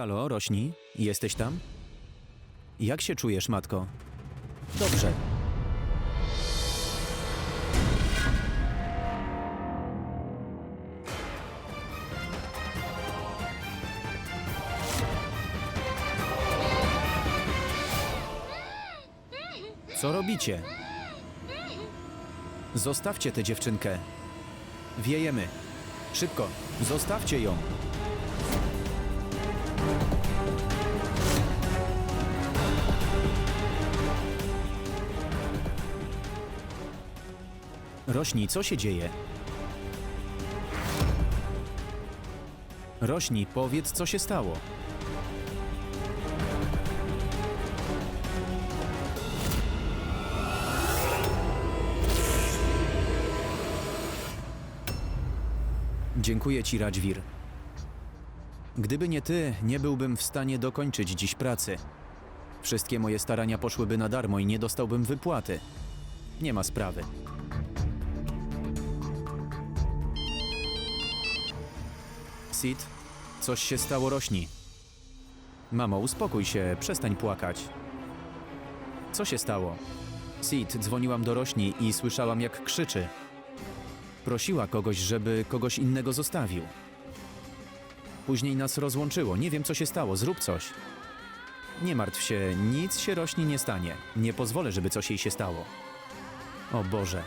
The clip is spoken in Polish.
Halo, rośni? Jesteś tam? Jak się czujesz, matko? Dobrze. Co robicie? Zostawcie tę dziewczynkę. Wiejemy. Szybko, zostawcie ją. Rośni, co się dzieje? Rośni, powiedz, co się stało. Dziękuję ci, Radźwir. Gdyby nie ty, nie byłbym w stanie dokończyć dziś pracy. Wszystkie moje starania poszłyby na darmo i nie dostałbym wypłaty. Nie ma sprawy. Sid, coś się stało, rośni. Mamo, uspokój się, przestań płakać. Co się stało? Sid, dzwoniłam do rośni i słyszałam, jak krzyczy. Prosiła kogoś, żeby kogoś innego zostawił. Później nas rozłączyło. Nie wiem, co się stało. Zrób coś. Nie martw się, nic się rośni nie stanie. Nie pozwolę, żeby coś jej się stało. O Boże,